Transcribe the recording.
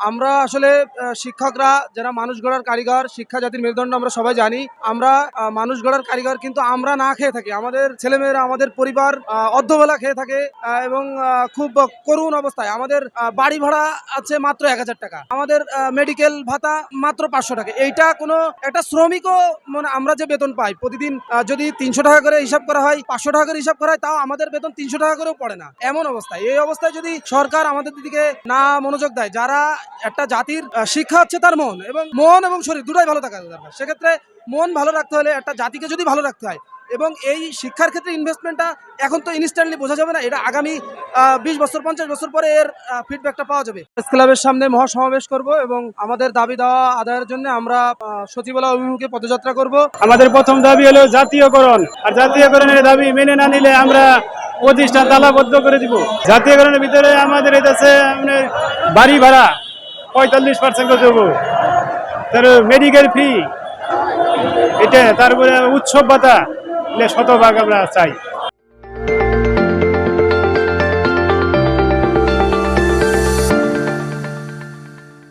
আমরা আসলে শিক্ষকরা যারা মানুষ গড়ার কারিগর, শিক্ষা জাতির মেরুদণ্ড আমরা সবাই জানি। আমরা মানুষ গড়ার কারিগর কিন্তু আমরা না খেয়ে থাকি। আমাদের ছেলেমেয়েরা, আমাদের পরিবার অর্ধবেলা খেয়ে থাকে এবং খুব করুণ অবস্থায়। আমাদের বাড়ি ভাড়া আছে মাত্র এক হাজার টাকা। আমাদের মেডিকেল ভাতা মাত্র পাঁচশো টাকা। এইটা কোনো, একটা শ্রমিকও মানে আমরা যে বেতন পাই প্রতিদিন যদি তিনশো টাকা করে হিসাব করা হয়, পাঁচশো টাকা করে হিসাব করা হয়, তাও আমাদের বেতন তিনশো টাকা করেও পড়ে না। এমন অবস্থায়। এই অবস্থায় যদি সরকার আমাদের দিকে না মনোযোগ দেয়, যারা একটা জাতির শিক্ষা হচ্ছে তার মন এবং মন এবং শরীর, দুটাই ভালো থাকা দরকার। সেক্ষেত্রে মন ভালো রাখতে হলে, একটা জাতিকে যদি ভালো রাখতে হয় এবং এই শিক্ষার ক্ষেত্রে ইনভেস্টমেন্টটা এখন তো ইনস্ট্যান্টলি বোঝা যাবে না, এটা আগামী বিশ বছর, পঞ্চাশ বছর পরে এর ফিডব্যাকটা পাওয়া যাবে। প্রেস ক্লাবের সামনে মহাসমাবেশ করব এবং আমাদের দাবি দেওয়া আদায়ের জন্য আমরা সচিবালয় অভিমুখে পদযাত্রা করব। আমাদের প্রথম দাবি হলো জাতীয়করণ, আর জাতীয়করণের দাবি মেনে না নিলে আমরা প্রতিষ্ঠান তালাবদ্ধ করে দিব। জাতীয়করণের ভিতরে আমাদের এটা আছে বাড়ি ভাড়া পঁয়তাল্লিশ পার্সেন্ট দেবো। তার মেডিকেল ফি এটা তারপরে উৎসব ভাতা। শতভাগ আমরা চাই।